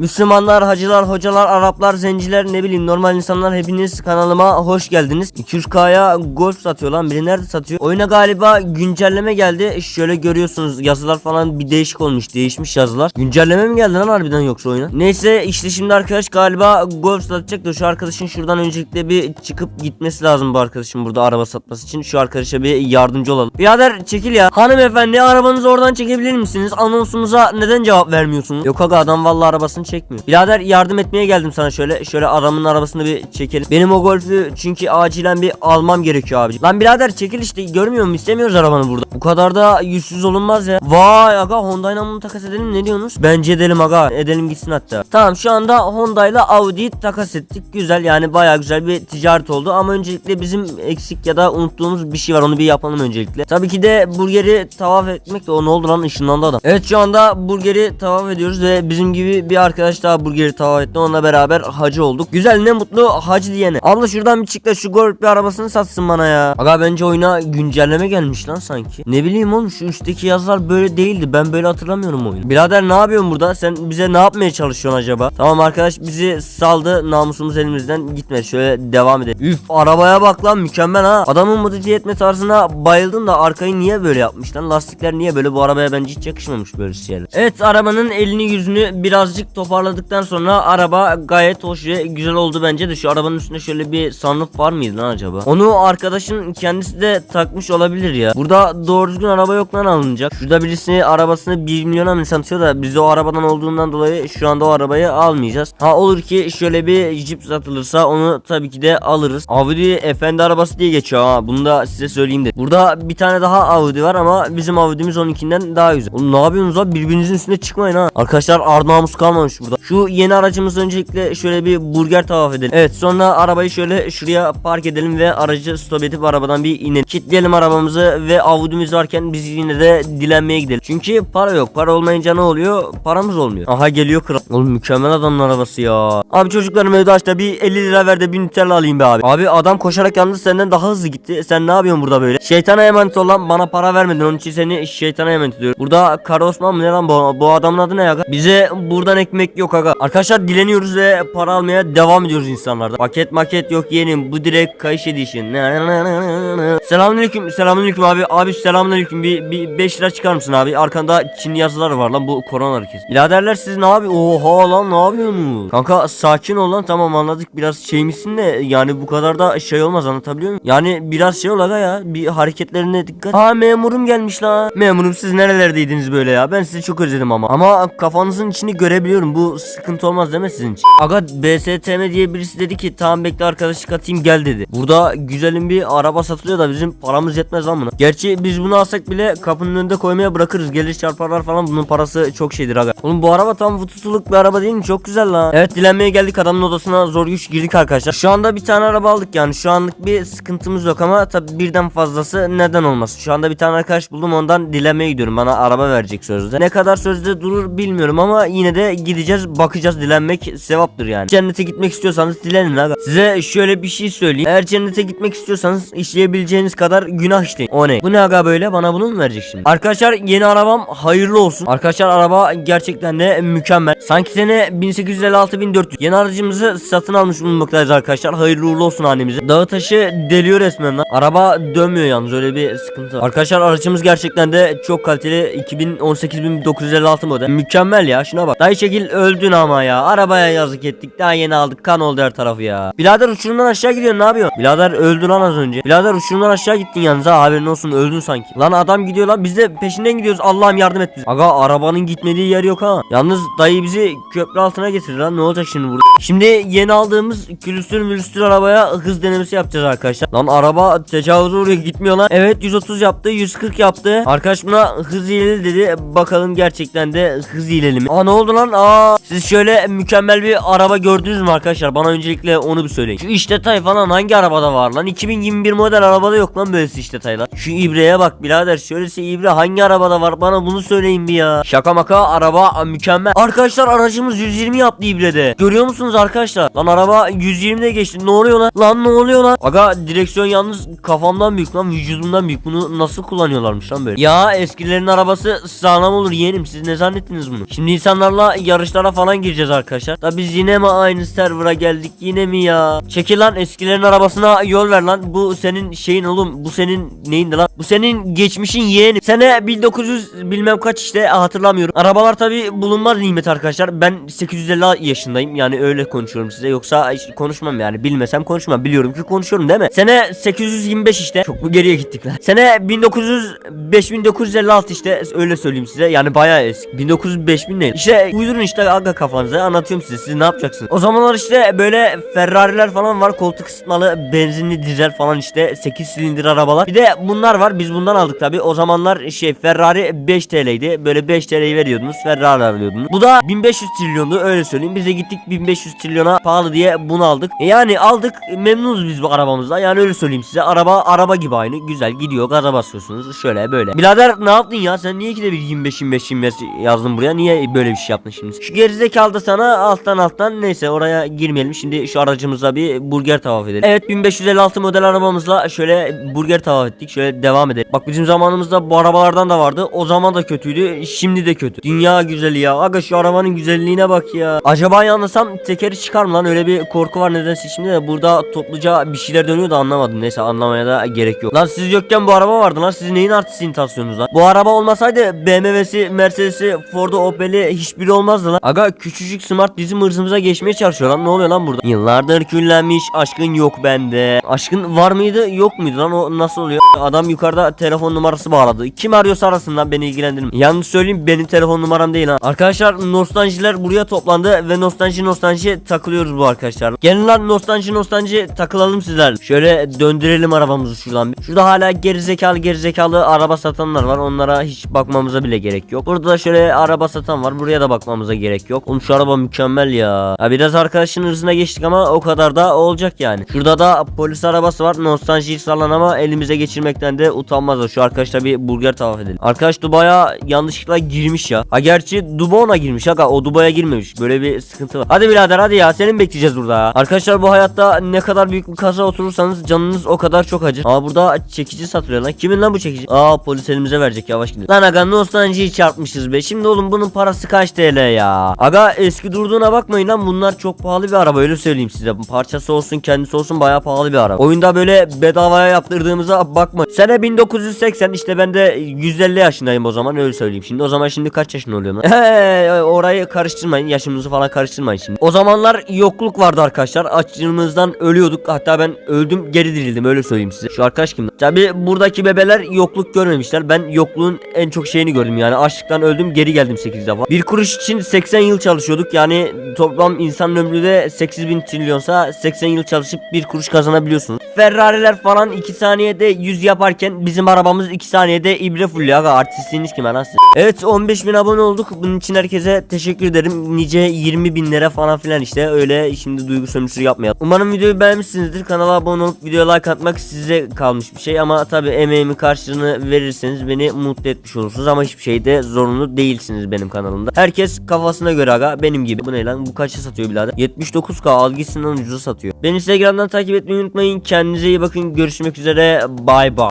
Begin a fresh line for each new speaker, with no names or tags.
Müslümanlar, hacılar, hocalar, Araplar, zenciler ne bileyim normal insanlar hepiniz kanalıma hoş geldiniz. 200k'ya golf satıyor lan biri nerede satıyor? Oyuna galiba güncelleme geldi. Şöyle görüyorsunuz yazılar falan bir değişik olmuş. Değişmiş yazılar. Güncelleme mi geldi lan harbiden yoksa oyuna? Neyse işte şimdi arkadaş galiba golf satacak da şu arkadaşın şuradan öncelikle bir çıkıp gitmesi lazım bu arkadaşın burada araba satması için. Şu arkadaşa bir yardımcı olalım. Birader çekil ya. Hanımefendi arabanızı oradan çekebilir misiniz? Anonsumuza neden cevap vermiyorsunuz? Yok aga adam vallahi arabasını çekmiyor. Birader yardım etmeye geldim sana şöyle. Şöyle adamın arabasını bir çekelim. Benim o golfü çünkü acilen bir almam gerekiyor abi. Lan birader çekil işte görmüyor musun? İstemiyoruz arabanı burada. Bu kadar da yüzsüz olunmaz ya. Vay aga Honda'yla bunu takas edelim ne diyorsunuz? Bence edelim aga. Edelim gitsin hatta. Tamam şu anda Honda ile Audi'yi takas ettik. Güzel yani baya güzel bir ticaret oldu. Ama öncelikle bizim eksik ya da unuttuğumuz bir şey var. Onu bir yapalım öncelikle. Tabii ki de burgeri tavaf etmek de o ne oldu lan ışınlandı adam. Evet şu anda burgeri tavaf ediyoruz ve bizim gibi bir arkadaş daha burgeri tavaf etti. Onunla beraber hacı olduk. Güzel ne mutlu hacı diyene. Abla şuradan bir çık da şu golf bir arabasını satsın bana ya. Aga bence oyuna güncelleme gelmiş lan sanki. Ne bileyim oğlum şu üstteki yazılar böyle değildi. Ben böyle hatırlamıyorum oyunu. Birader ne yapıyorsun burada? Sen bize ne yapmaya çalışıyorsun acaba? Tamam arkadaş bizi saldı. Namusumuz elimizden gitmedi. Şöyle devam edelim. Üf arabaya bak lan mükemmel ha. Adamın modifiye etme tarzına bayıldım da arkayı niye böyle yapmış lan? Lastikler niye böyle? Bu arabaya bence hiç yakışmamış böyle şeyler. Evet arabanın elini yüzünü birazcık toparladıktan sonra araba gayet hoş ve güzel oldu bence de. Şu arabanın üstünde şöyle bir sunroof var mıydı lan acaba? Onu arkadaşın kendisi de takmış olabilir ya. Burada doğru düzgün araba yok lan alınacak. Şurada birisi arabasını 1 milyona mı satıyor da biz o arabadan olduğundan dolayı şu anda o arabayı almayacağız. Ha olur ki şöyle bir jip satılırsa onu tabii ki de alırız. Audi efendi arabası diye geçiyor ha. Bunu da size söyleyeyim de. Burada bir tane daha Audi var ama bizim Audi'miz onunkinden daha güzel. Oğlum ne yapıyorsunuz abi? Birbirinizin üstüne çıkmayın ha. Arkadaşlar ar namus kalmamış burada. Şu yeni aracımız öncelikle şöyle bir burger tavaf edelim. Evet sonra arabayı şöyle şuraya park edelim ve aracı stop edip arabadan bir inelim. Kilitleyelim arabamızı ve Audi'miz varken biz yine de dilenmeye gidelim. Çünkü para yok. Para olmayınca ne oluyor? Paramız olmuyor. Aha geliyor kral. Oğlum mükemmel adamın arabası ya. Abi çocuklarım evde açta bir 50 lira ver de bir Nutella alayım be abi. Abi adam koşarak yalnız senden daha hızlı gitti. Sen ne yapıyorsun burada böyle? Şeytana emanet olan bana para vermedin. Onun için seni şeytana emanet ediyorum. Burada Kara Osman mı ne lan bu? Bu adamın adı ne aga? Bize buradan ekmek yok aga. Arkadaşlar dileniyoruz ve para almaya devam ediyoruz insanlardan. Paket maket yok yeğenim. Bu direkt kayış edişin. Selamünaleyküm. Selamünaleyküm abi. Abi selamünaleyküm. Bir, bir 5 lira çıkar mısın abi? Arkanda Çin yazıları var lan bu korona hareketi. Biraderler siz ne abi? Oha lan ne yapıyorsunuz? Kanka sakin ol lan tamam anladık. Biraz şey misin de yani bu kadar da şey olmaz anlatabiliyor muyum? Yani biraz şey ol aga ya. Bir hareketlerine dikkat. Aa memurum gelmiş lan. Memurum siz nerelerdeydiniz böyle ya? Ben sizi çok özledim ama. Ama kafanızın içini görebiliyorum. Bu sıkıntı olmaz değil mi sizin için? Aga BSTM diye birisi dedi ki tamam bekle arkadaşlık atayım gel dedi. Burada güzelim bir araba satılıyor da bizim paramız yetmez lan buna. Gerçi biz bunu alsak bile kapının önünde koymaya bırakırız. Gelir çarparlar falan bunun parası çok şeydir aga. Oğlum bu araba tam tutuluk bir araba değil mi? Çok güzel lan. Evet dilenmeye geldik adamın odasına zor güç girdik arkadaşlar. Şu anda bir tane araba aldık yani. Şu anlık bir sıkıntımız yok ama tabi birden fazlası neden olmasın. Şu anda bir tane arkadaş buldum ondan dilenmeye gidiyorum. Bana araba verecek sözde. Ne kadar sözde durur bilmiyorum ama yine de gideceğiz bakacağız dilenmek sevaptır yani. Cennete gitmek istiyorsanız dilenin aga. Size şöyle bir şey söyleyeyim. Eğer cennete gitmek istiyorsanız işleyebileceğiniz kadar günah işleyin. O ne? Bu ne aga böyle? Bana bunu mu verecek şimdi? Arkadaşlar yeni arabam hayırlı olsun. Arkadaşlar araba gerçekten de mükemmel. Sanki sene 1856-1400. Yeni aracımızı satın almış bulunmaktayız arkadaşlar. Hayırlı uğurlu olsun hanemize. Dağı taşı deliyor resmen lan. Araba dönmüyor yalnız öyle bir sıkıntı var. Arkadaşlar aracımız gerçekten de çok kaliteli. 2018-1956 model. Mükemmel ya şuna bak. Dayı şekil öldün ama ya. Arabaya yazık ettik. Daha yeni aldık. Kan oldu her tarafı ya. Birader uçurumdan aşağı gidiyorsun ne yapıyorsun? Birader öldü lan az önce. Birader uçurumdan aşağı gittin yalnız ha haberin olsun öldün sanki. Lan adam gidiyor lan biz de peşinden gidiyoruz. Allah'ım yardım et bize. Aga arabanın gitmediği yer yok ha. Yalnız dayı bizi köprü altına getirir lan. Ne olacak şimdi burada? Şimdi yeni aldığımız külüstür mülüstür arabaya hız denemesi yapacağız arkadaşlar. Lan araba tecavüze uğruyor gitmiyor lan. Evet 130 yaptı 140 yaptı. Arkadaş buna hız ileri dedi. Bakalım gerçekten de hız ileri mi? Aa ne oldu lan? Aa siz şöyle mükemmel bir araba gördünüz mü arkadaşlar? Bana öncelikle onu bir söyleyin. Şu iş detay falan hangi arabada var lan? 2021 model arabada yok lan böylesi iş detaylar. Şu ibreye bak birader. Şöylesi ibre hangi arabada var? Bana bunu söyleyin bir ya. Şaka maka araba mükemmel. Arkadaşlar aracımız 120 yaptı ibrede. Görüyor musunuz arkadaşlar? Lan araba 120'de geçti. Ne oluyor lan? Lan ne oluyor lan? Aga direksiyon yalnız kafamdan büyük lan vücudumdan büyük. Bunu nasıl kullanıyorlarmış lan böyle? Ya eskilerin arabası sağlam olur yeğenim. Siz ne zannettiniz bunu? Şimdi insanlarla yarış savaşlara falan gireceğiz arkadaşlar. Da biz yine mi aynı server'a geldik yine mi ya? Çekil lan eskilerin arabasına yol ver lan. Bu senin şeyin oğlum. Bu senin neyindi lan? Bu senin geçmişin yeğeni. Sene 1900 bilmem kaç işte hatırlamıyorum. Arabalar tabi bulunmaz nimet arkadaşlar. Ben 850 yaşındayım. Yani öyle konuşuyorum size. Yoksa konuşmam yani. Bilmesem konuşmam. Biliyorum ki konuşuyorum değil mi? Sene 825 işte. Çok mu geriye gittik lan? Sene 1900 5956 işte öyle söyleyeyim size. Yani bayağı eski. 1900 5000 ne? İşte uydurun işte aga kafanıza anlatıyorum size. Siz ne yapacaksınız? O zamanlar işte böyle Ferrari'ler falan var. Koltuk ısıtmalı benzinli dizel falan işte 8 silindir arabalar. Bir de bunlar var. Biz bundan aldık tabi. O zamanlar şey Ferrari 5 TL'ydi. Böyle 5 TL'yi veriyordunuz. Ferrari alıyordunuz. Bu da 1500 trilyondu öyle söyleyeyim. Biz de gittik 1500 trilyona pahalı diye bunu aldık. E yani aldık memnunuz biz bu arabamızda. Yani öyle söyleyeyim size. Araba araba gibi aynı. Güzel gidiyor. Gaza basıyorsunuz. Şöyle böyle. Birader ne yaptın ya? Sen niye ki de bir 25 25 25 yazdın buraya? Niye böyle bir şey yaptın şimdi? Şu gerizekalı da sana alttan alttan neyse oraya girmeyelim. Şimdi şu aracımıza bir burger tavaf edelim. Evet 1556 model arabamızla şöyle burger tavaf ettik. Şöyle devam edelim. Bak bizim zamanımızda bu arabalardan da vardı. O zaman da kötüydü. Şimdi de kötü. Dünya güzeli ya. Aga şu arabanın güzelliğine bak ya. Acaba yanılsam tekeri çıkar mı lan? Öyle bir korku var nedense şimdi de burada topluca bir şeyler dönüyor da anlamadım. Neyse anlamaya da gerek yok. Lan siz yokken bu araba vardı lan. Siz neyin artist imitasyonunuz lan? Bu araba olmasaydı BMW'si, Mercedes'i, Ford'u, Opel'i hiçbiri olmazdı lan. Aga küçücük smart bizim hırzımıza geçmeye çalışıyor lan. Ne oluyor lan burada? Yıllardır küllenmiş aşkın yok bende. Aşkın var mıydı yok muydu lan o nasıl oluyor? Adam yukarıda telefon numarası bağladı. Kim arıyorsa arasından beni ilgilendirmiyor. Yalnız söyleyeyim benim telefon numaram değil ha. Arkadaşlar nostaljiler buraya toplandı ve nostalji nostalji takılıyoruz bu arkadaşlar. Gelin lan nostalji nostalji takılalım sizler. Şöyle döndürelim arabamızı şuradan. Şurada hala gerizekalı gerizekalı araba satanlar var. Onlara hiç bakmamıza bile gerek yok. Burada da şöyle araba satan var. Buraya da bakmamıza gerek yok. Oğlum şu araba mükemmel ya. ya biraz arkadaşın hırzına geçtik ama o kadar da olacak yani. Şurada da polis arabası var. Nostalji salan ama elimize geçirmekten de utanmaz. Şu arkadaşla bir burger tavaf edelim. Arkadaş Dubai'ye yanlışlıkla girmiş ya. Ha gerçi Dubai'ne girmiş. Aga o Dubai'ye girmemiş. Böyle bir sıkıntı var. Hadi birader hadi ya. Senin bekleyeceğiz burada ya. Arkadaşlar bu hayatta ne kadar büyük bir kaza oturursanız canınız o kadar çok acır. Aa burada çekici satılıyor lan. Kimin lan bu çekici? Aa polis elimize verecek yavaş gidelim. Lan aga nostaljiyi çarpmışız be. Şimdi oğlum bunun parası kaç TL ya? Aga eski durduğuna bakmayın lan bunlar çok pahalı bir araba öyle söyleyeyim size. Parçası olsun kendisi olsun bayağı pahalı bir araba. Oyunda böyle bedavaya yaptırdığımıza bakma. Sene 1980 işte ben de 150 yaşındayım o zaman öyle söyleyeyim. Şimdi o zaman şimdi kaç yaşında oluyorum? He, orayı karıştırmayın yaşımızı falan karıştırmayın şimdi. O zamanlar yokluk vardı arkadaşlar. Açlığımızdan ölüyorduk. Hatta ben öldüm geri dirildim öyle söyleyeyim size. Şu arkadaş kim? Tabi buradaki bebeler yokluk görmemişler. Ben yokluğun en çok şeyini gördüm yani. Açlıktan öldüm geri geldim 8 defa. Bir kuruş için 80 yıl çalışıyorduk. Yani toplam insan ömrü de 8000 trilyonsa 80 yıl çalışıp bir kuruş kazanabiliyorsunuz. Ferrari'ler falan 2 saniyede 100 yaparken bizim arabamız 2 saniyede ibre fulluyor. Aga artistliğiniz kime lan siz? Evet 15 bin abone olduk. Bunun için herkese teşekkür ederim. Nice 20 binlere falan filan işte öyle şimdi duygu sömürüsü yapmayalım. Umarım videoyu beğenmişsinizdir. Kanala abone olup videoya like atmak size kalmış bir şey ama tabi emeğimin karşılığını verirseniz beni mutlu etmiş olursunuz ama hiçbir şeyde zorunlu değilsiniz benim kanalımda. Herkes kafasına göre aga benim gibi. Bu ne lan bu kaça satıyor birader? 79k al gitsin lan ucuza satıyor. Beni Instagram'dan takip etmeyi unutmayın. Kendinize iyi bakın. Görüşmek üzere. Bay bay.